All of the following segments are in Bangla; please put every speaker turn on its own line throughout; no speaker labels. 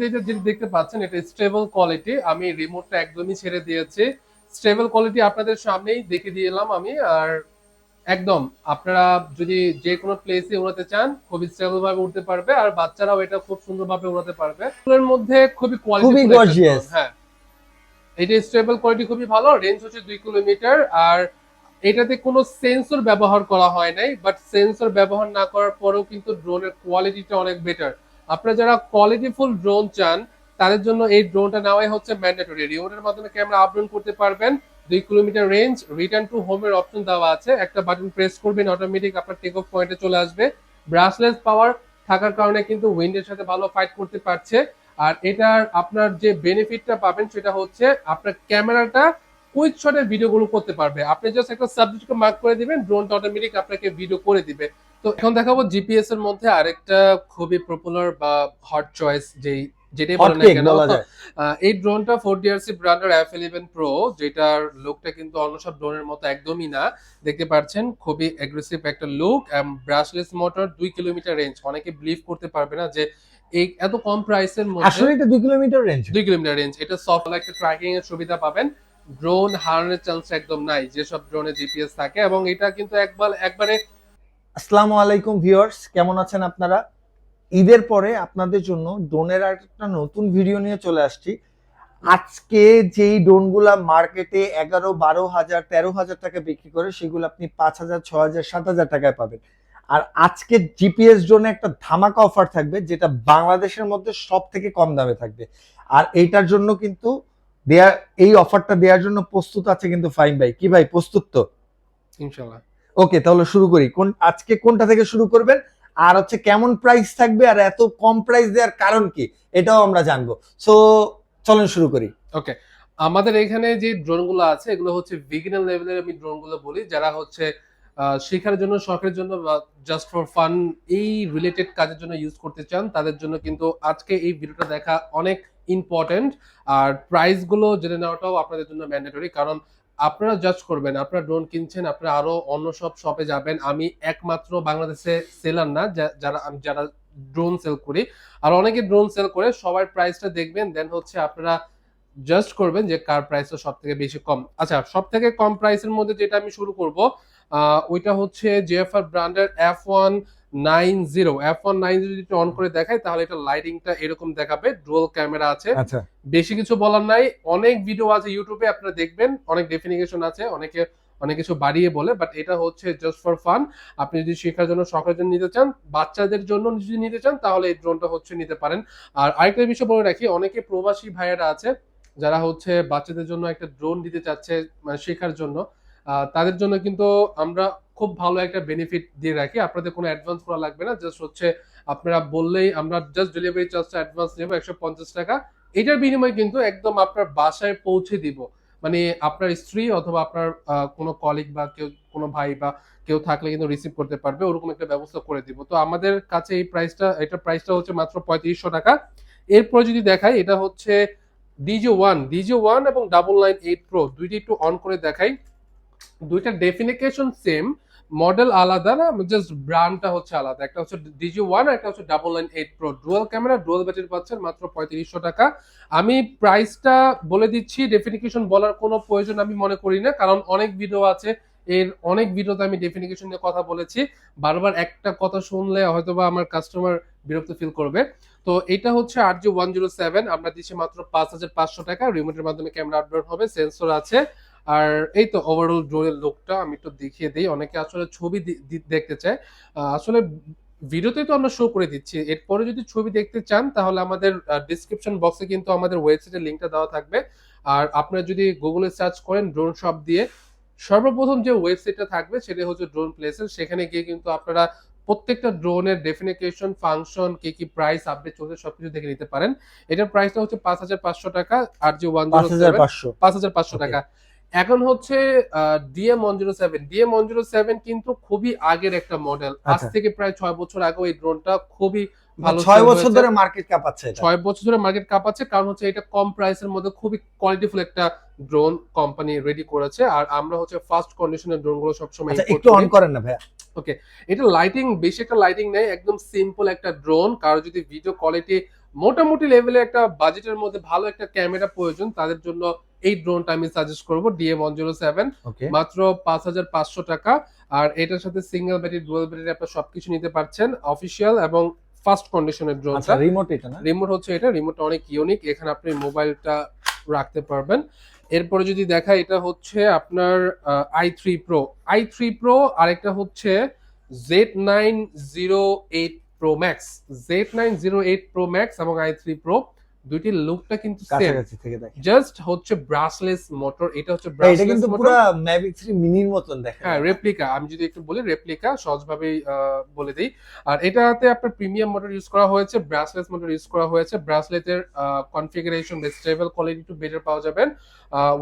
যেটা দেখতে পাচ্ছেন এটা স্টেবল কোয়ালিটি আমি রিমোটটা একদমই ছেড়ে দিয়েছি। স্টেবল কোয়ালিটি আপনাদের সামনেই দেখে দিলাম আমি। আর একদম আপনারা যদি যে কোনো প্লেসে উড়াতে চান খুবই স্টেবল ভাবে উঠতে পারবে। আর বাচ্চারাও এটা খুব সুন্দরভাবে উড়াতে পারবে। এর মধ্যে খুবই কোয়ালিটি হ্যাঁ। এটা স্টেবল কোয়ালিটি খুবই ভালো। রেঞ্জ হচ্ছে দুই কিলোমিটার। আর এটাতে কোনো সেন্সর ব্যবহার করা হয় নাই। বাট সেন্সর ব্যবহার না করার পরেও কিন্তু ড্রোনের কোয়ালিটিটা অনেক বেটার আপনারা যারা কোয়ালিটিফুল ড্রোন চান, তাদের জন্য এই ড্রোনটা নেওয়াই হচ্ছে ম্যান্ডেটরি রিমোটের মাধ্যমে ক্যামেরা আপলোড করতে পারবেন। দুই কিলোমিটার রেঞ্জ রিটার্ন টু হোমের অপশন দেওয়া আছে। একটা বাটন প্রেস করবেন অটোমেটিক আপনার টেক অফ পয়েন্টে চলে আসবে। ব্রাশলেস পাওয়ার থাকার কারণে কিন্তু উইন্ডের সাথে ভালো ফাইট করতে পারছে। আর এটার আপনার যে বেনিফিটটা পাবেন, সেটা হচ্ছে আপনার ক্যামেরাটা কুইক শটের ভিডিওগুলো করতে পারবে। আপনি জাস্ট একটা সাবজেক্টকে মার্ক করে দিবেন ড্রোনটা অটোমেটিক আপনাকে ভিডিও করে দিবে। তো এখন দেখাবো জিপিএস এর মধ্যে আরেকটা খুবই পপুলার বা হট চয়েস যেই যেটাই বলেন না কেন
বলা যায়।
আহ, এই ড্রোনটা ফোর ডিআরসি ব্র্যান্ডের এফ ইলেভেন প্রো যেটার লুকটা কিন্তু অন্য সব ড্রোনের মতো একদমই না। দেখতে পাচ্ছেন খুবই অ্যাগ্রেসিভ একটা লুক ব্রাশলেস মোটর দুই কিলোমিটার রেঞ্জ অনেকে বিলিভ করতে পারবে না যে এই এত কম প্রাইসের মধ্যে
আসলে এটা দুই কিলোমিটার রেঞ্জ
দুই কিলোমিটার রেঞ্জ এটা সফট একটা ট্র্যাকিং এর সুবিধা পাবেন। ড্রোন হারানোর চান্স একদম নাই যেসব ড্রোনে জিপিএস থাকে এবং এটা কিন্তু একবার একবারে
আসসালামু আলাইকুম ভিউয়ার্স, কেমন আছেন আপনারা? ঈদের পরে আপনাদের জন্য ডোনের একটা নতুন ভিডিও নিয়ে চলে আসছি। আজকে যেই ডোনগুলা মার্কেটে এগারো, বারো হাজার, তেরো হাজার টাকা বিক্রি করে, সেগুলো আপনি পাঁচ হাজার, ছ হাজার, সাত হাজার টাকায় পাবেন। আর আজকে জিপিএস ড্রোনে একটা ধামাকা অফার থাকবে, যেটা বাংলাদেশের মধ্যে সব থেকে কম দামে থাকবে। আর এইটার জন্য কিন্তু দেয়া এই অফারটা দেওয়ার জন্য প্রস্তুত আছে কিন্তু ফাইন ভাই। কি ভাই, প্রস্তুত তো?
ইনশাল্লাহ।
ওকে, তাহলে শুরু করি। কোন, আজকে কোনটা থেকে শুরু করবেন? আর হচ্ছে কেমন প্রাইস থাকবে আর এত কম প্রাইস দেওয়ার কারণ কি? এটাও আমরা জানব। সো চলেন শুরু করি।
ওকে, আমাদের এখানে যে ড্রোনগুলো আছে, এগুলো হচ্ছে বিগিনার লেভেলের আমি ড্রোনগুলো বলি, যারা হচ্ছে শেখার জন্য, শখের জন্য জাস্ট ফর ফান এই রিলেটেড কাজের জন্য ইউজ করতে চান, তাদের জন্য কিন্তু আজকে এই ভিডিওটা দেখা অনেক ইম্পর্টেন্ট আর প্রাইসগুলো জেনে নেওয়াটাও আপনাদের জন্য ম্যান্ডেটরি কারণ আপনারা জাজ করবেন, আপনারা ড্রোন কিনছেন, আপনারা আরও অন্য সব শপে যাবেন। আমি একমাত্র বাংলাদেশে সেলার না যারা, আমি যারা ড্রোন সেল করি। আর অনেকে ড্রোন সেল করে, সবার প্রাইসটা দেখবেন দেন হচ্ছে আপনারা জাস্ট করবেন যে কার প্রাইসটা সব থেকে বেশি কম। আচ্ছা সব থেকে কম প্রাইসের মধ্যে যেটা আমি শুরু করব ওইটা হচ্ছে জেএফআর ব্র্যান্ডের F one nine zero F one nine zero যদি অন করে দেখাই তাহলে এটা লাইটিংটা এরকম দেখাবে ডুয়াল ক্যামেরা আছে।
আচ্ছা।
বেশি কিছু বলার নাই অনেক ভিডিও আছে ইউটিউবে আপনারা দেখবেন অনেক ডেফিনিকেশন আছে অনেকে অনেক কিছু বাড়িয়ে বলে বাট এটা হচ্ছে জাস্ট ফর ফান আপনি যদি শেখার জন্য শখের জন্য নিতে চান বাচ্চাদের জন্য যদি নিতে চান তাহলে এই ড্রোনটা হচ্ছে নিতে পারেন। আর আরেকটা বিষয় বলে রাখি অনেকে প্রবাসী ভাইয়েরা আছে যারা হচ্ছে বাচ্চাদের জন্য একটা ড্রোন দিতে চাচ্ছে মানে শেখার জন্য আহ, তাদের জন্য কিন্তু আমরা খুব ভালো একটা বেনিফিট দিয়ে রাখি। আপনাদের কোনো অ্যাডভান্স করা লাগবে না। জাস্ট হচ্ছে আপনারা বললেই আমরা জাস্ট ডেলিভারি চার্জটা অ্যাডভান্স নেব একশো পঞ্চাশ টাকা। এটার বিনিময়ে কিন্তু একদম আপনার বাসায় পৌঁছে দিব। মানে আপনার স্ত্রী অথবা আপনার কোনো কলিগ বা কেউ, কোনো ভাই বা কেউ থাকলে কিন্তু রিসিভ করতে পারবে। ওরকম একটা ব্যবস্থা করে দিব। তো আমাদের কাছে এই প্রাইসটা এটা প্রাইসটা হচ্ছে মাত্র পঁয়ত্রিশশো টাকা। এরপর যদি দেখাই, এটা হচ্ছে ডিজে ওয়ান ডিজে ওয়ান এবং ডাবল নাইন এইট প্রো দুইটি একটু অন করে দেখাই। দুইটা ডেফিনিকেশন সেম মডেল আলাদা না জাস্ট ব্র্যান্ডটা হচ্ছে আলাদা। একটা হচ্ছে ডিজি ওয়ান একটা হচ্ছে double nine eight pro dual camera dual battery পাচ্ছেন মাত্র পঁয়ত্রিশশো টাকা। আমি প্রাইসটা বলে দিচ্ছি ডেফিনিকেশন বলার কোনো প্রয়োজন আমি মনে করি না, কারণ অনেক ভিডিও আছে, এর অনেক ভিডিওতে আমি ডেফিনিকেশন নিয়ে কথা বলেছি। বারবার একটা কথা শুনলে হয়তোবা আমার কাস্টমার বিরক্ত ফিল করবে। তো এটা হচ্ছে R G one zero seven আমরা দিচ্ছি মাত্র পাঁচ হাজার পাঁচশো টাকা। রিমোটের মাধ্যমে ক্যামেরা আপলোড হবে সেন্সর আছে। আর এই তো ওভারঅল ড্রোনের লুকটা আমি একটু দেখিয়ে দিই। অনেকে আসলে ছবি দেখতে চায়। আসলে ভিডিওতেই তো আমরা শো করে দিচ্ছি। এরপরে যদি ছবি দেখতে চান তাহলে আমাদের ডিসক্রিপশন বক্সে কিন্তু আমাদের ওয়েবসাইটের লিঙ্কটা দেওয়া থাকবে। আর আপনারা যদি গুগলে সার্চ করেন ড্রোন শপ দিয়ে সর্বপ্রথম যে ওয়েবসাইটটা থাকবে সেটা হচ্ছে ড্রোন প্লেসেস সেখানে গিয়ে কিন্তু আপনারা প্রত্যেকটা ড্রোনের ডেফিনিকেশন ফাংশন কি কি প্রাইস আপডেট চলছে সবকিছু দেখে নিতে পারেন। এটার প্রাইসটা হচ্ছে পাঁচ হাজার পাঁচশো টাকা। আর যে ওয়ান
পাঁচ হাজার পাঁচশো।
টাকা। এখন হচ্ছে DM one zero seven DM one zero seven কিন্তু খুবই আগের একটা মডেল আজ
আচ্ছা।
থেকে প্রায় ছয় বছর আগে এই ড্রোনটা খুবই ভালো
ছয় বছর। ধরে মার্কেট কাপাচ্ছে
ছয় বছর ধরে মার্কেট কাঁপাচ্ছে কারণ হচ্ছে এটা কম প্রাইসের মধ্যে খুবই কোয়ালিটিফুল একটা ড্রোন কোম্পানি রেডি করেছে। আর আমরা হচ্ছে ফার্স্ট কন্ডিশনের ড্রোনগুলো সবসময়
আচ্ছা একটু অন করেন না ভাইয়া।
এটা লাইটিং বেশি একটা লাইটিং নেই একদম সিম্পল একটা ড্রোন কারও যদি ভিডিও কোয়ালিটি মোটামুটি লেভেলে একটা বাজেটের মধ্যে ভালো একটা ক্যামেরা প্রয়োজন তাদের জন্য এই ড্রোনটা আমি সাজেস্ট করব ডিএম ওয়ান জিরো সেভেন মাত্র পাঁচ হাজার পাঁচশো টাকা। আর এটার সাথে সিঙ্গেল ব্যাটারি ডুয়াল ব্যাটারি আপনার সবকিছু নিতে পারছেন। অফিসিয়াল এবং ফার্স্ট কন্ডিশনের ড্রোন
আচ্ছা রিমোট এটা না?
রিমোট হচ্ছে এটা রিমোটটা অনেক ইউনিক এখানে আপনি মোবাইলটা রাখতে পারবেন। এরপরে যদি দেখা এটা হচ্ছে আপনার I three pro I three pro আরেকটা হচ্ছে Z nine zero eight pro max Z nine zero eight pro max এবং আই থ্রি প্রো দুইটির লুকটা কিন্তু
কাছাকাছি থেকে দেখেন।
জাস্ট হচ্ছে ব্রাসলেস মোটর এটা হচ্ছে
ভাই, এটা কিন্তু পুরো ম্যাভিক 3 মিনির মতন দেখেন।
হ্যাঁ রেপ্লিকা আমি যদি একটু বলি রেপ্লিকা সহজভাবেই আহ, বলে দিই। আর এটাতে আপনার প্রিমিয়াম মোটর ইউজ করা হয়েছে ব্রাসলেস মোটর ইউজ করা হয়েছে। ব্রাসলেটের কনফিগারেশন স্টেবল কোয়ালিটি একটু বেটার পাওয়া যাবেন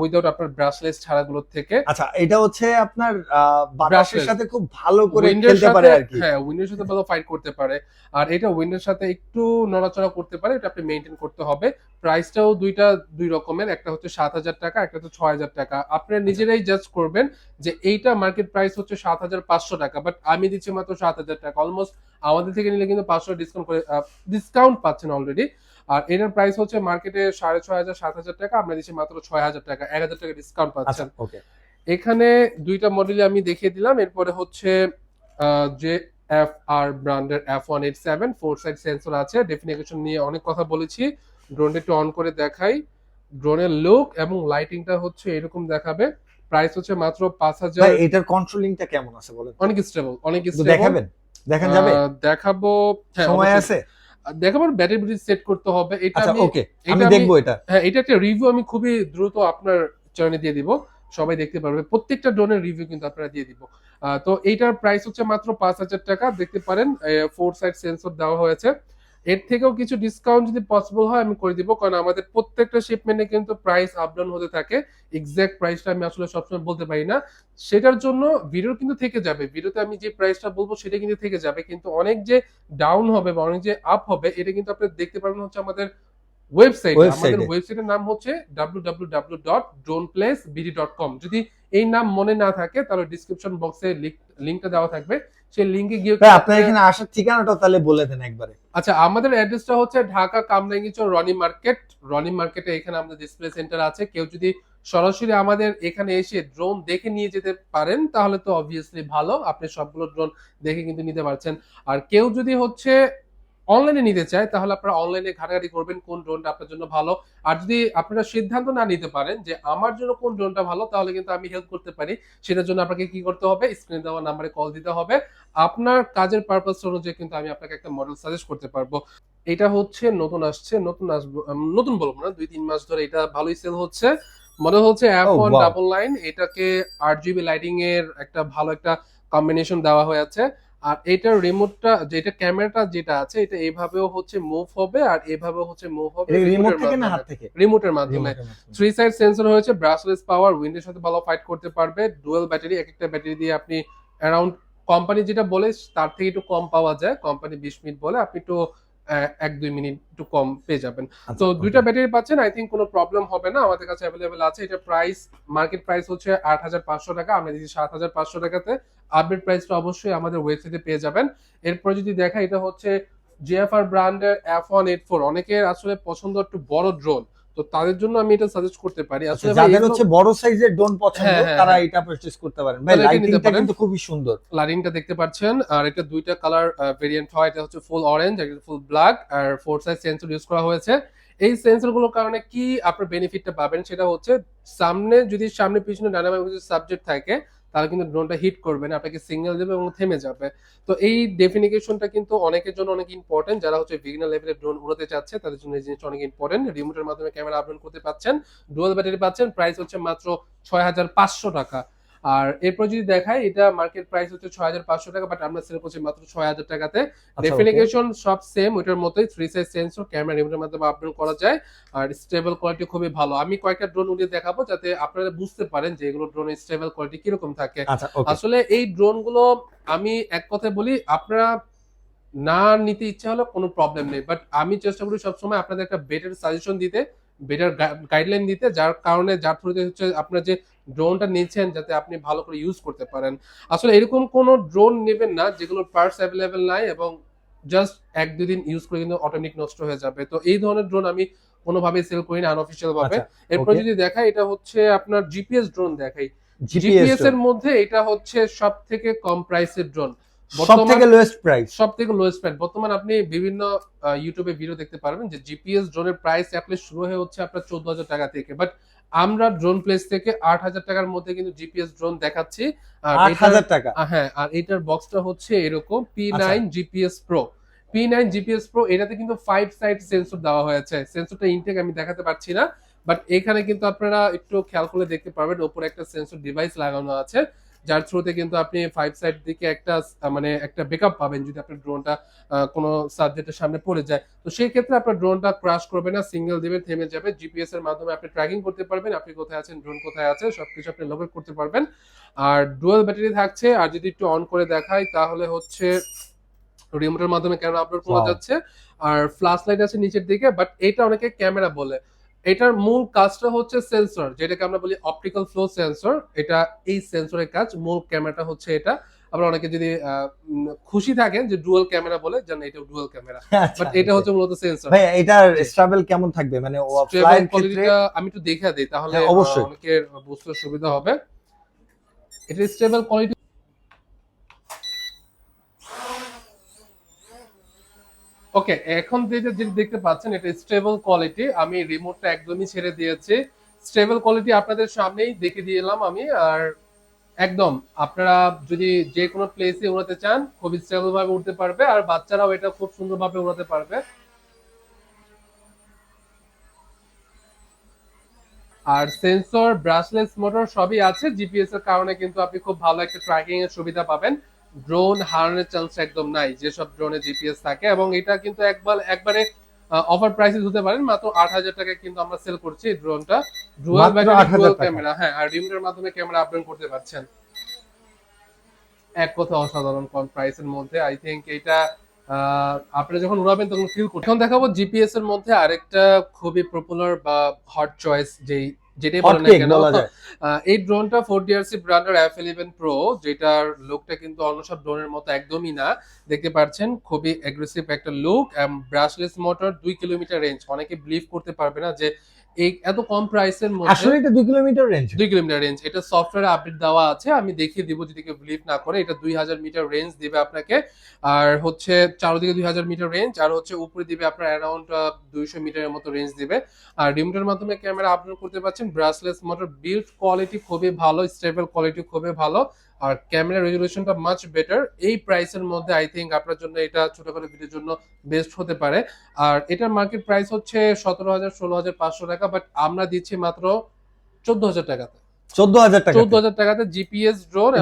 উইদাউট আপনার ব্রাসলেস ছাড়াগুলোর থেকে।
আচ্ছা এটা হচ্ছে আপনার বাতাসের। সাথে খুব ভালো করে খেলতে পারে আর কি।
হ্যাঁ উইন্ডোর সাথে ভালো ফাইট করতে পারে। আর এটা উইন্ডোর সাথে একটু নড়াচড়া করতে পারে এটা আপনি মেনটেন করতে হবে। প্রাইসটাও দুইটা দুই রকমের। একটা হচ্ছে সাত হাজার টাকা একটা হচ্ছে ছয় হাজার টাকা। আপনারা নিজেরাই জাজ করবেন যে এইটা মার্কেট প্রাইস হচ্ছে সাত হাজার পাঁচশো টাকা। বাট আমি দিচ্ছি মাত্র সাত হাজার টাকা। অলমোস্ট আমাদের থেকে নিলে কিন্তু পাঁচশো ডিসকাউন্ট করে ডিসকাউন্ট পাচ্ছেন অলরেডি আর এটার প্রাইস হচ্ছে মার্কেটে সাড়ে ছয় হাজার সাত হাজার টাকা। আমরা দিচ্ছি মাত্র ছয় হাজার টাকা। এক হাজার টাকা ডিসকাউন্ট
আচ্ছা
পাচ্ছেন
ওকে
এখানে দুইটা মডেল আমি দেখিয়ে দিলাম। এরপরে হচ্ছে যে এফ আর ব্র্যান্ডের F one eight seven four side sensor আছে। ডেফিনেশন নিয়ে অনেক কথা বলেছি। ড্রোনটা একটু অন করে দেখাই। ড্রোনের লুক এবং লাইটিংটা হচ্ছে এরকম দেখাবে। প্রাইস হচ্ছে মাত্র পাঁচ হাজার
ভাই এটার কন্ট্রোলিংটা কেমন আছে বলেন
অনেক স্টেবল অনেক স্টেবল
দেখাবেন? দেখান যাবে?
দেখাবো হ্যাঁ,
সময়। আছে?
দেখাবো ব্যাটারি ব্রিজ সেট করতে হবে। এটা
আচ্ছা
আমি
ওকে আমি দেখব এটা।
হ্যাঁ এটা একটা রিভিউ আমি খুবই দ্রুত আপনার চ্যানেলে দিয়ে দিব। সবাই দেখতে পারবে। প্রত্যেকটা ড্রোনের রিভিউ কিন্তু আপনারা দিয়ে দিব। তো এইটার প্রাইস হচ্ছে মাত্র পাঁচ হাজার টাকা। দেখতে পারেন ফোর সাইড সেন্সর দেওয়া হয়েছে। এর থেকেও কিছু ডিসকাউন্ট যদি পসিবল হয় আমি করে দিব। কারণ আমাদের প্রত্যেকটা শিপমেন্টে কিন্তু প্রাইস আপ ডাউন হতে থাকে। এক্সাক্ট প্রাইসটা আমি আসলে সবসময় বলতে পারি না। সেটার জন্য ভিডিও কিন্তু থেকে যাবে। ভিডিওতে আমি যে প্রাইসটা বলব সেটা কিন্তু থেকে যাবে। কিন্তু অনেক যে ডাউন হবে বা অনেক যে আপ হবে এটা কিন্তু আপনি দেখতে পারবেন হচ্ছে আমাদের ওয়েবসাইট আমাদের। ওয়েবসাইটের নাম হচ্ছে www.droneplacebd.com যদি এই নাম মনে না থাকে তাহলে ডিসক্রিপশন বক্সে লিংকটা দেওয়া থাকবে সেই লিঙ্কে গিয়ে
আপনার এখানে আসার ঠিকানাটা তাহলে বলে দেন একবারে।
আচ্ছা আমাদের অ্যাড্রেসটা হচ্ছে ঢাকা কামরাঙ্গিচর রনি মার্কেট। রনি মার্কেটে এখানে আমাদের ডিসপ্লে সেন্টার আছে। কেউ যদি সরাসরি আমাদের এখানে এসে ড্রোন দেখে নিয়ে যেতে পারেন তাহলে তো অবভিয়াসলি ভালো। আপনি সবগুলো ড্রোন দেখে কিন্তু নিতে পারছেন। আর কেউ যদি হচ্ছে অনলাইনে নিতে চায় তাহলে আপনারা অনলাইনে ঘাটাঘাটি করবেন কোন ড্রোনটা আপনার জন্য ভালো। আর যদি আপনারা সিদ্ধান্ত না নিতে পারেন যে আমার জন্য কোন ড্রোনটা ভালো তাহলে কিন্তু আমি হেল্প করতে পারি। সেটার জন্য আপনাকে কি করতে হবে? স্ক্রিনে দেওয়া নাম্বারে কল দিতে হবে। আপনার কাজের পারপাস অনুযায়ী কিন্তু আমি আপনাকে একটা মডেল সাজেস্ট করতে পারব। এটা হচ্ছে নতুন আসছে নতুন আসব নতুন বলব না দুই তিন মাস ধরে এটা ভালোই সেল হচ্ছে। মডেল হচ্ছে এফ ওয়ান ডাবল লাইন এটাকে আট জিবি লাইটিং এর একটা ভালো একটা কম্বিনেশন দেওয়া হয়েছে আর এটার রিমোটটা যেটা ক্যামেরাটা যেটা আছে এটা এইভাবেও হচ্ছে মুভ হবে আর এভাবেও হচ্ছে মুভ হবে
রিমোট থেকে না। হাত থেকে
রিমোটের মাধ্যমে। থ্রি সাইড সেন্সর হয়েছে ব্রাসলেস পাওয়ার উইন্ডের সাথে ভালো ফাইট করতে পারবে ডুয়েল ব্যাটারি এক একটা ব্যাটারি দিয়ে আপনি অ্যারাউন্ড কোম্পানি যেটা বলে তার থেকে একটু কম পাওয়া যায় কোম্পানি বিশ মিনিট বলে আপনি একটু এক দুই মিনিট একটু কম পেয়ে যাবেন
আচ্ছা,
তো. দুইটা ব্যাটারি পাচ্ছেন আই থিঙ্ক কোনো প্রবলেম হবে না আমাদের কাছে অ্যাভেলেবেল আছে এটা প্রাইস মার্কেট প্রাইস হচ্ছে আট হাজার পাঁচশো টাকা আমরা দিচ্ছি সাত হাজার পাঁচশো টাকাতে আপডেট প্রাইসটা অবশ্যই আমাদের ওয়েবসাইটে পেয়ে যাবেন। এরপর যদি দেখা এটা হচ্ছে জিএফআর ব্র্যান্ডের এফ ওয়ান এইট ফোর অনেকের আসলে পছন্দ একটু বড় ড্রোন তো তাদের জন্য আমি এটা সাজেস্ট করতে পারি।
আচ্ছা,
আসলে
যাদের হচ্ছে বড় সাইজের ড্রোন পছন্দ
হ্যাঁ, হ্যাঁ,
তারা
হ্যাঁ।
এটা পারচেজ করতে পারেন। ভাই লাইটিংটা কিন্তু খুবই সুন্দর।
লাইটিংটা দেখতে পাচ্ছেন আর এটা দুইটা কালার ভেরিয়েন্ট হয়। এটা হচ্ছে ফুল অরেঞ্জ একটা ফুল ব্ল্যাক আর ফোর সাইজ সেন্সর ইউজ করা হয়েছে। এই সেন্সরগুলোর কারণে কি আপনার বেনিফিটটা পাবেন সেটা হচ্ছে সামনে যদি সামনে পিছনে ডাইনামিক কিছু সাবজেক্ট থাকে তাহলে কিন্তু ড্রোনটা হিট করবে না, আপনাকে সিগন্যাল দেবে এবং থেমে যাবে। তো এই ডেফিনিকেশনটা কিন্তু অনেকের জন্য অনেক ইম্পর্টেন্ট যারা হচ্ছে বিগিনার লেভেলের ড্রোন উড়াতে চাচ্ছে, তাদের জন্য এই জিনিসটা অনেক ইম্পর্টেন্ট রিমোটের মাধ্যমে ক্যামেরা আপলোড করতে পাচ্ছেন ডুয়াল ব্যাটারি পাচ্ছেন প্রাইস হচ্ছে মাত্র ছয় হাজার পাঁচশো টাকা। আর এরপর যদি দেখায় এটা মার্কেট প্রাইস হচ্ছে ছয় হাজার পাঁচশো টাকা বাট আমরা সেল করছি মাত্র ছয় হাজার টাকাতে।
আচ্ছা,
সব সেম ওইটার মতোই থ্রি সাইজ সেন্সর ক্যামেরা রিমোটের মাধ্যমে আপলোড করা যায় আর স্টেবল কোয়ালিটি খুবই ভালো। আমি কয়েকটা ড্রোন উড়িয়ে দেখাবো যাতে আপনারা বুঝতে পারেন যে এগুলো ড্রোনের স্টেবল কোয়ালিটি কীরকম থাকে।
আচ্ছা
আসলে এই ড্রোনগুলো আমি এক কথায় বলি আপনারা না নিতে ইচ্ছা হলে কোনো প্রবলেম নেই। বাট আমি চেষ্টা করি সবসময় আপনাদের একটা বেটার সাজেশন দিতে। বেটার গাইডলাইন দিতে যার কারণে যার থ্রুতে হচ্ছে আপনার যে ড্রোনটা নিচ্ছেন যাতে আপনি ভালো করে ইউজ করতে পারেন। আসলে এরকম কোনো ড্রোন নেবেন না যেগুলোর পার্টস অ্যাভেলেবেল নাই এবং জাস্ট এক দুই দিন ইউজ করে কিন্তু অটোমেটিক নষ্ট হয়ে যাবে। তো এই ধরনের ড্রোন আমি কোনোভাবে সেল করি না আনঅফিসিয়াল ভাবে এরপর যদি দেখাই এটা হচ্ছে আপনার জিপিএস ড্রোন দেখাই।
জিপিএস
জিপিএস এর মধ্যে এটা হচ্ছে সব থেকে কম প্রাইসের ড্রোন
সব থেকে লোয়েস্ট প্রাইস
সব থেকে লোয়েস্ট প্রাইস বর্তমান আপনি বিভিন্ন ইউটিউবে ভিডিও দেখতে পারবেন যে জিপিএস ড্রোনের প্রাইস অ্যাটলিস্ট শুরু হয়ে হচ্ছে আপনার চোদ্দ হাজার টাকা থেকে। বাট আমরা ড্রোন প্লেস থেকে আট হাজার টাকার মধ্যে কিন্তু জিপিএস ড্রোন দেখাচ্ছি। আর
আট হাজার টাকা।
হ্যাঁ আর এটার বক্সটা হচ্ছে এরকম P. Nine GPS pro P nine GPS pro এটাতে কিন্তু ফাইভ সাইড সেন্সর দেওয়া হয়েছে। সেন্সরটা ইনটেক আমি দেখাতে পারছি না। বাট এখানে কিন্তু আপনারা একটু খেয়াল করে দেখতে পারবেন ওপরে একটা সেন্সর ডিভাইস লাগানো আছে। যার থ্রুতে কিন্তু আপনি ফাইভ সাইড দিকে একটা মানে একটা ব্যাকআপ পাবেন যদি আপনার ড্রোনটা কোনো সাবজেক্টের সামনে পড়ে যায়। তো সেই ক্ষেত্রে আপনার ড্রোনটা ক্রাশ করবে না সিঙ্গেল দিবে থেমে যাবে। জিপিএস এর মাধ্যমে আপনি ট্র্যাকিং করতে পারবেন আপনি কোথায় আছেন ড্রোন কোথায় আছে সবকিছু আপনি লোকেট করতে পারবেন। আর ডুয়াল ব্যাটারি থাকছে আর যদি একটু অন করে দেখাই তাহলে হচ্ছে রিমোটের মাধ্যমে ক্যামেরা আপলোড করা যাচ্ছে। আর ফ্ল্যাশ লাইট আছে নিচের দিকে বাট এটা অনেকে ক্যামেরা বলে। এটার মূল কাজটা হচ্ছে সেন্সর যেটাকে আমরা বলি অপটিক্যাল ফ্লো সেন্সর এটা এই সেন্সরের কাজ মূল ক্যামেরাটা হচ্ছে এটা। আবার অনেকে যদি আহ, খুশি থাকেন যে ডুয়াল ক্যামেরা বলে জানেন এটা ডুয়াল ক্যামেরা বাট এটা হচ্ছে মূলত সেন্সর
ভাই এটার স্ট্রাবেল কেমন থাকবে? মানে ফ্লাইয়ের ক্ষেত্রে
কোয়ালিটিটা আমি একটু দেখে দিই তাহলে
হ্যাঁ, অবশ্যই।
অনেকের বুঝতে সুবিধা হবে। এটা স্টেবল কোয়ালিটি ওকে এখন যেটা যেটা দেখতে পাচ্ছেন, এটা স্টেবল কোয়ালিটি আমি রিমোটটা একদমই ছেড়ে দিয়েছি। স্টেবল কোয়ালিটি আপনাদের সামনেই দেখে দিলাম আমি, আর একদম, আপনারা যদি যে কোনো প্লেসে উড়াতে চান, খুবই স্টেবল ভাবে উঠতে পারবে, আর বাচ্চারাও এটা খুব সুন্দরভাবে উড়াতে পারবে। আর সেন্সর ব্রাশলেস মোটর সবই আছে জিপিএস এর কারণে কিন্তু আপনি খুব ভালো একটা ট্র্যাকিং এর সুবিধা পাবেন। ড্রোন হারানোর চান্স একদম নাই। যেসব ড্রোনে জিপিএস থাকে এবং এটা কিন্তু একবার একবারে অফার প্রাইসে হতে পারেন। মাত্র আট হাজার টাকা কিন্তু আমরা সেল করছি এই ড্রোনটা ডুয়াল ব্যাটারি
8,000
ডুয়াল
টাকা।
ক্যামেরা হ্যাঁ আর রিমোটের মাধ্যমে ক্যামেরা আপলোড করতে পারছেন। এক কথা অসাধারণ কম প্রাইসের মধ্যে। আই থিংক এটা আহ, আপনি যখন উড়াবেন তখন ফিল করবেন এখন দেখাবো জিপিএস এর মধ্যে আরেকটা খুবই পপুলার বা হট চয়েস যেই যেটাই বলেন না কেন আহ, এই ড্রোনটা ফোর ডিআরসি ব্র্যান্ডের এফ ইলেভেন প্রো যেটার লুকটা কিন্তু অন্য সব ড্রোনের মতো একদমই না। দেখতে পাচ্ছেন খুবই অ্যাগ্রেসিভ একটা লুক ব্রাশলেস মোটর দুই কিলোমিটার রেঞ্জ অনেকে বিলিভ করতে পারবে না যে এই এত কম প্রাইসের মধ্যে
আসলে এটা দুই কিলোমিটার রেঞ্জ
দুই কিলোমিটার রেঞ্জ এটা সফটওয়্যারে আপডেট দেওয়া আছে আমি দেখিয়ে দিব যদি কেউ বিলিভ না করে। এটা দুই হাজার মিটার রেঞ্জ দিবে আপনাকে। আর হচ্ছে চারদিকে দুই হাজার মিটার রেঞ্জ আর হচ্ছে উপরে দিবে আপনার অ্যারাউন্ড দুইশো মিটারের মতো রেঞ্জ দিবে। আর রিমোটের মাধ্যমে ক্যামেরা আপলোড করতে পারছেন। ব্রাসলেস মোটর বিল্ড কোয়ালিটি খুবই ভালো স্টেবল কোয়ালিটি খুবই ভালো। আর ক্যামেরা রেজলিউশনটা মাচ বেটার এই প্রাইসের মধ্যে আই থিঙ্ক আপনার জন্য এটা ছোটখাটো ভিডিওর জন্য বেস্ট হতে পারে। আর এটার মার্কেট প্রাইস হচ্ছে সতেরো হাজার ষোলো হাজার পাঁচশো টাকা বাট আমরা দিচ্ছি মাত্র চোদ্দ হাজার টাকাতে।
চোদ্দ হাজার টাকা
চোদ্দ হাজার টাকাতে জিপিএস ড্রোন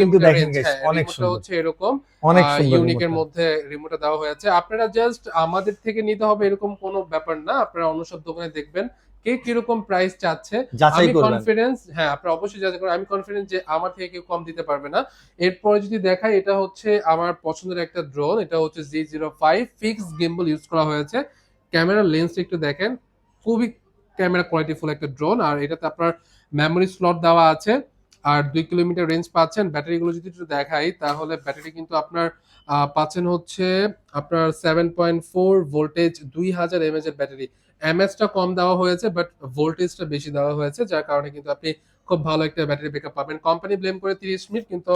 কিন্তু দেখেন অনেক সুন্দর।
হচ্ছে এরকম
অনেক সুন্দর
ইউনিকের মধ্যে রিমোটটা দেওয়া হয়েছে আপনারা জাস্ট আমাদের থেকে নিতে হবে এরকম কোনো ব্যাপার না। আপনারা অন্য সব দোকানে দেখবেন। কে কীরকম প্রাইস চাচ্ছে আমি কনফিডেন্স হ্যাঁ আপনি অবশ্যই যাচাই করেন আমি কনফিডেন্স যে আমার থেকে কেউ কম দিতে পারবে না। এরপরে যদি দেখাই এটা হচ্ছে আমার পছন্দের একটা ড্রোন এটা হচ্ছে G zero five fix gimbal use করা হয়েছে। ক্যামেরার লেন্স একটু দেখেন খুবই ক্যামেরা কোয়ালিটিফুল একটা ড্রোন আর এটাতে আপনার মেমোরি স্লট দেওয়া আছে আর দুই কিলোমিটার রেঞ্জ পাচ্ছেন। ব্যাটারিগুলো যদি একটু দেখাই তাহলে ব্যাটারি কিন্তু আপনার আহ, পাচ্ছেন হচ্ছে আপনার সেভেন পয়েন্ট ফোর ভোল্টেজ দুই হাজার এমএচ এর ব্যাটারি। এমএচটা কম দেওয়া হয়েছে বাট ভোল্টেজটা বেশি দেওয়া হয়েছে, যার কারণে কিন্তু আপনি খুব ভালো একটা ব্যাটারি ব্যাকআপ পাবেন। কোম্পানি ব্লেম করে তিরিশ মিনিট, কিন্তু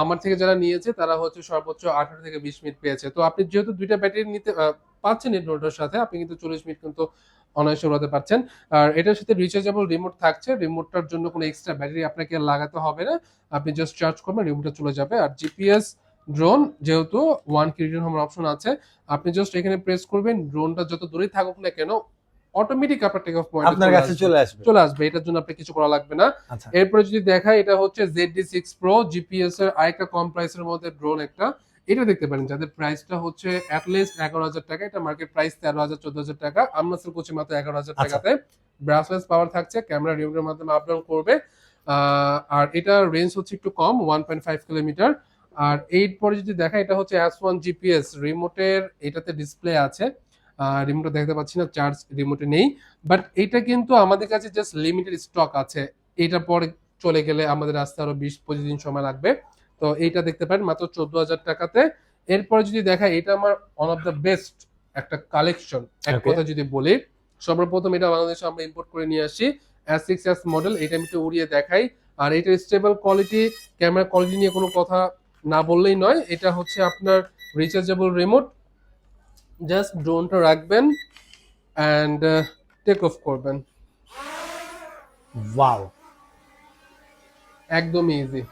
আমার থেকে যারা নিয়েছে, তারা হচ্ছে সর্বোচ্চ আঠারো থেকে বিশ মিনিট পেয়েছে। তো আপনি যেহেতু দুইটা ব্যাটারি নিতে পাচ্ছেন এই ড্রোনটার সাথে, আপনি কিন্তু চল্লিশ মিনিট কিন্তু অনায়াসে উড়াতে পারছেন। আর এটার সাথে রিচার্জেবল রিমোট থাকছে রিমোটটার জন্য কোনো এক্সট্রা ব্যাটারি আপনাকে লাগাতে হবে না। আপনি জাস্ট চার্জ করবেন রিমোটটা চলে যাবে। আর জিপিএস ড্রোন যেহেতু one key return home option আছে আপনি জাস্ট এখানে প্রেস করবেন ড্রোনটা যত দূরেই থাকুক না কেন অটোমেটিক আপনার টেক অফ পয়েন্ট
আপনার কাছে চলে আসবে।
চলে আসবে এটার জন্য আপনি কিছু করা লাগবে না।
আচ্ছা।
এরপরে যদি দেখাই এটা হচ্ছে জেড সিক্স প্রো জিপিএস এর আরেকটা কম প্রাইসের মধ্যে ড্রোন একটা। এটা দেখতে পারেন যাদের প্রাইসটা হচ্ছে অ্যাটলিস্ট এগারো হাজার টাকা এটা মার্কেট প্রাইস তেরো হাজার চোদ্দ হাজার টাকা। আমরা সেল করছি মাত্র এগারো হাজার
আচ্ছা।
টাকাতে। ব্রাসলেস পাওয়ার থাকছে ক্যামেরা রিমোটের মাধ্যমে আপডাউন করবে। আহ, আর এটা রেঞ্জ হচ্ছে একটু কম ওয়ান পয়েন্ট ফাইভ কিলোমিটার আর এইট পরে যদি দেখা এটা হচ্ছে এস ওয়ান জিপিএস রিমোটের এটাতে ডিসপ্লে আছে। রিমোটে দেখতে পাচ্ছি না চার্জ রিমোটে নেই। বাট এটা কিন্তু আমাদের কাছে জাস্ট লিমিটেড স্টক আছে। এটা পরে চলে গেলে আমাদের আসতে আরও বিশ পঁচিশ দিন সময় লাগবে। তো এইটা দেখতে পারেন মাত্র চোদ্দ হাজার টাকাতে। এরপরে যদি দেখাই এটা আমার ওয়ান অফ দ্য বেস্ট একটা কালেকশন এক কথা যদি বলি সর্বপ্রথম এটা বাংলাদেশে আমরা ইম্পোর্ট করে নিয়ে আসি। এস সিক্স এস মডেল এটা আমি একটু উড়িয়ে দেখাই। আর এটার স্টেবল কোয়ালিটি ক্যামেরা কোয়ালিটি নিয়ে কোনো কথা না বললেই নয় এটা হচ্ছে আপনার রিচার্জেবল রিমোট জাস্ট ড্রোনটা রাখবেন অ্যান্ড টেক অফ করবেন।
ওয়াও
একদম ইজি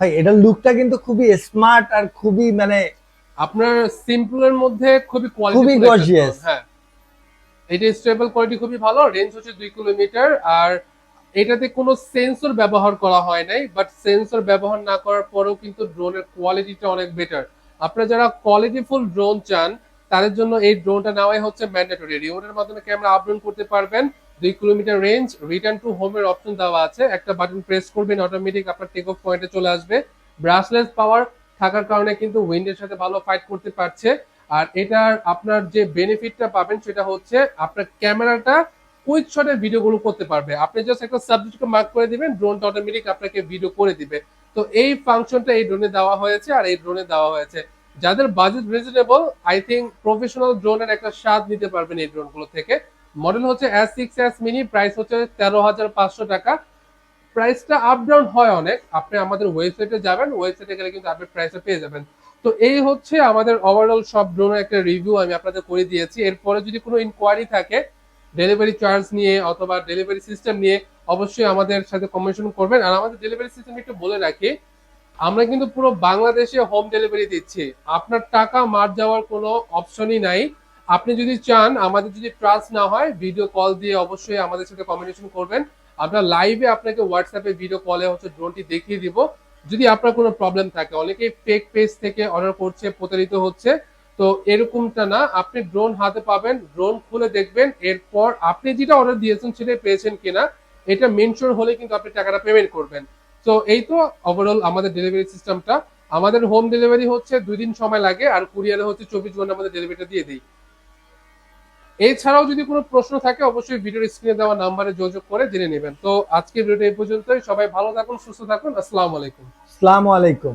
ভাই এটার লুকটা কিন্তু খুবই স্মার্ট আর খুবই মানে
আপনার সিম্পলের মধ্যে খুবই কোয়ালিটি
খুবই gorgeous।
হ্যাঁ। এটা স্টেবল কোয়ালিটি খুবই ভালো রেঞ্জ হচ্ছে দুই কিলোমিটার আর এটাতে কোনো সেন্সর ব্যবহার করা হয় নাই বাট সেন্সর ব্যবহার না করার পরেও কিন্তু ড্রোনের কোয়ালিটিটা অনেক বেটার আপনারা যারা কোয়ালিটিফুল ড্রোন চান, তাদের জন্য এই ড্রোনটা নেওয়াই হচ্ছে ম্যান্ডেটরি রিমোটের মাধ্যমে ক্যামেরা আপডাউন করতে পারবেন, দুই কিলোমিটার রেঞ্জ রিটার্ন টু হোমের অপশন দেওয়া আছে। একটা বাটন প্রেস করবেন অটোমেটিক আপনার টেক অফ পয়েন্টে চলে আসবে। ব্রাশলেস পাওয়ার থাকার কারণে কিন্তু উইন্ডের সাথে ভালো ফাইট করতে পারছে। আর এটার আপনার যে বেনিফিটটা পাবেন, সেটা হচ্ছে আপনার ক্যামেরাটা কুইক শটের ভিডিওগুলো করতে পারবে। আপনি জাস্ট একটা সাবজেক্টকে মার্ক করে দিবেন ড্রোনটা অটোমেটিক আপনাকে ভিডিও করে দিবে। তো এই ফাংশনটা এই ড্রোনে দেওয়া হয়েছে আর এই ড্রোনে দেওয়া হয়েছে। যাদের budget reasonable I think professional ড্রোনের একটা স্বাদ নিতে পারবেন এই ড্রোনগুলো থেকে। মডেল হচ্ছে S six S mini price হচ্ছে তেরো হাজার পাঁচশো টাকা। প্রাইসটা আপ ডাউন হয় অনেক। আপনি আমাদের ওয়েবসাইটে যাবেন ওয়েবসাইটে গেলে কিন্তু আপনি প্রাইসটা পেয়ে যাবেন। তো এই হচ্ছে আমাদের ওভারঅল সব ড্রোনের একটা রিভিউ আমি আপনাদের করে দিয়েছি। এরপরে যদি কোনো ইনকোয়ারি থাকে ডেলিভারি চার্জ নিয়ে অথবা ডেলিভারি সিস্টেম নিয়ে অবশ্যই আমাদের সাথে কমিউনিকেশন করবেন। আর আমাদের ডেলিভারি সিস্টেম একটু বলে রাখি, আমরা কিন্তু পুরো বাংলাদেশে হোম ডেলিভারি দিচ্ছি। আপনার টাকা মার যাওয়ার কোনো অপশনই নাই। আপনি যদি চান, আমাদের যদি ট্রাস্ট না হয় ভিডিও কল দিয়ে অবশ্যই আমাদের সাথে কমিউনিকেশন করবেন। আমরা লাইভে আপনাকে হোয়াটসঅ্যাপে ভিডিও কলে হচ্ছে ড্রোনটি দেখিয়ে দিব। যদি আপনার কোনো প্রবলেম থাকে, অনেকেই ফেক পেজ থেকে অর্ডার করছে, প্রতারিত হচ্ছে তো এরকমটা না, আপনি ড্রোন হাতে পাবেন ড্রোন খুলে দেখবেন, এরপর আপনি যেটা অর্ডার দিয়েছেন সেটাই পেয়েছেন কিনা, এটা মেনশোর হলে কিন্তু আপনি টাকাটা পেমেন্ট করবেন। তো এই তো ওভারঅল আমাদের ডেলিভারি সিস্টেমটা আমাদের হোম ডেলিভারি হচ্ছে দুই দিন সময় লাগে, আর কুরিয়ারে হচ্ছে চব্বিশ ঘণ্টা আমাদের ডেলিভারিটা দিয়ে দিই। এছাড়াও যদি কোনো প্রশ্ন থাকে, অবশ্যই ভিডিওর স্ক্রিনে দেওয়া নাম্বারে যোগাযোগ করে জেনে নেবেন। তো আজকের ভিডিওটা এই পর্যন্তই। সবাই ভালো থাকুন, সুস্থ থাকুন। আসসালামু আলাইকুম।
আসসালামু আলাইকুম।